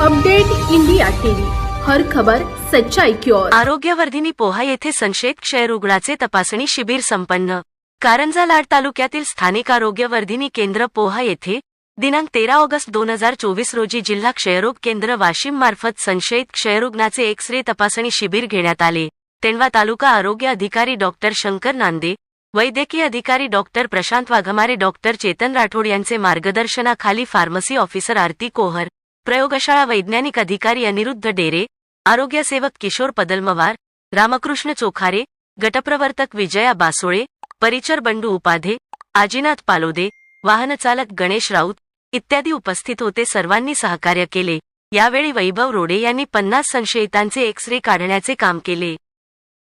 Update India TV. हर खबर सच्चाई की ओर. आरोग्यवर्धिनी पोहा येथे संशयित क्षयरुग्णाचे तपासणी शिबिर संपन्न. कारंजा लाड तालुक्यातील स्थानिक आरोग्यवर्धिनी केंद्र पोहा येथे दिनांक तेरा ऑगस्ट दोन हजार चोवीस रोजी जिल्हा क्षयरोग केंद्र वाशिम मार्फत संशयित क्षयरुग्णाचे एक्स रे तपासणी शिबिर घेण्यात आले. तेंडवा तालुका आरोग्य अधिकारी डॉक्टर शंकर नांदे वैद्यकीय अधिकारी डॉक्टर प्रशांत वाघमारे डॉक्टर चेतन राठोड यांचे मार्गदर्शनाखाली फार्मसी ऑफिसर आरती कोहर प्रयोगशाळा वैज्ञानिक अधिकारी अनिरुद्ध डेरे आरोग्यसेवक किशोर पदलमवार रामकृष्ण चोखारे गटप्रवर्तक विजया बासोळे परिचर बंडू उपाधे आजीनाथ पालोदे वाहनचालक गणेश राऊत इत्यादी उपस्थित होते सर्वांनी सहकार्य केले यावेळी वैभव रोडे यांनी पन्नास संशयितांचे एक्स रे काढण्याचे काम केले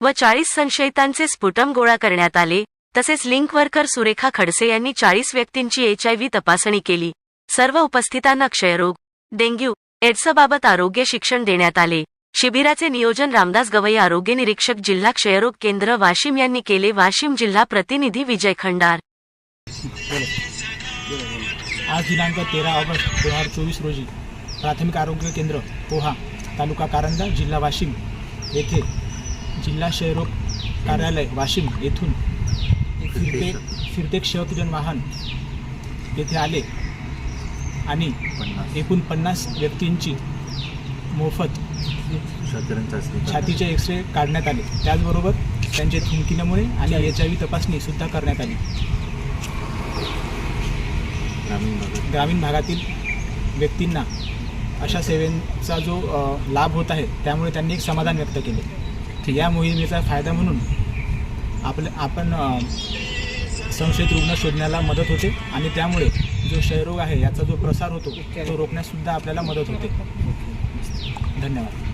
व चाळीस संशयितांचे स्फुटम गोळा करण्यात आले तसेच लिंक वर्कर सुरेखा खडसे यांनी चाळीस व्यक्तींची एचआयव्ही तपासणी केली सर्व उपस्थितांना क्षयरोग डेंग्यू एड्सबाबत आरोग्य शिक्षण देण्यात आले. शिबिराचे नियोजन रामदास गवई आरोग्य निरीक्षक जिल्हा क्षयरोग केंद्र वाशिम यांनी केले. वाशिम जिल्हा प्रतिनिधी विजय खंडार. आज दिनांक तेरा ऑगस्ट दोन हजार चोवीस रोजी प्राथमिक आरोग्य केंद्र पोहा तालुका कारंजा जिल्हा वाशिम येथे जिल्हा क्षयरोग कार्यालय वाशिम येथून फिरते फिरते क्षकिरण वाहन येथे आले. आणि एकूण पन्नास व्यक्तींची मोफत छातीचे एक्स रे काढण्यात आले. त्याचबरोबर त्यांचे थुंकी नमुने आणि एच आय व्ही तपासणी सुद्धा करण्यात आली. ग्रामीण भागातील व्यक्तींना अशा सेवेचा जो लाभ होत आहे त्यामुळे त्यांनी एक समाधान व्यक्त केले. या मोहिमेचा फायदा म्हणून आपल्या आपण संशयित रुग्ण शोधण्याला मदत होते आणि त्यामुळे जो क्षयरोग आहे याचा जो प्रसार होतो तो रोखण्याससुद्धा आपल्याला मदत होते. धन्यवाद.